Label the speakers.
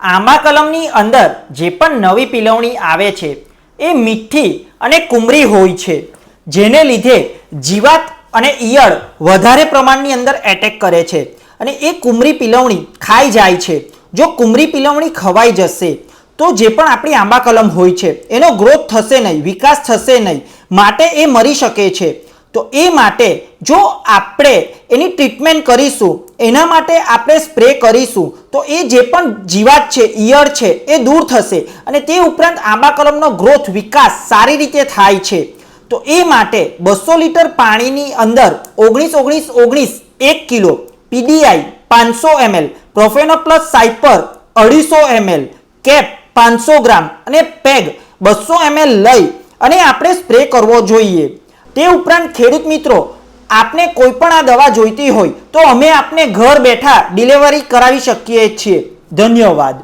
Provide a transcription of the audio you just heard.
Speaker 1: આંબા કલમની અંદર જે પણ નવી પિલવણી આવે છે, એ મીઠી અને કુમરી હોય છે, જેને લીધે જીવાત અને ઈયળ વધારે પ્રમાણની અંદર એટેક કરે છે અને એ કુમરી પિલવણી ખાઈ જાય છે. જો કુમરી પિલવણી ખવાઈ જશે, તો જે પણ આપણી આંબા કલમ હોય છે, એનો ગ્રોથ થશે નહીં, વિકાસ થશે નહીં, માટે એ મરી શકે છે. તો એ માટે જો આપણે એની ટ્રીટમેન્ટ કરીશું, એના માટે આપણે સ્પ્રે કરીશું, તો એ જે પણ જીવાત છે, ઈયળ છે, એ દૂર થશે અને તે ઉપરાંત આંબા કલમનો ગ્રોથ વિકાસ સારી રીતે થાય છે. તો એ માટે બસો લીટર પાણીની અંદર ઓગણીસ ઓગણીસ ઓગણીસ એક કિલો પીડીઆઈ પાંચસો એમએલ પ્રોફેનો પ્લસ સાઇપર અઢીસો એમએલ, કેપ પાંચસો ગ્રામ અને પેગ બસો એમએલ લઈ અને આપણે સ્પ્રે કરવો જોઈએ. તે ઉપરાંત ખેડૂત મિત્રો, આપને કોઈ પણ આ દવા જોઈતી હોય તો અમે આપને ઘર બેઠા ડિલિવરી કરાવી શકીએ છીએ. ધન્યવાદ.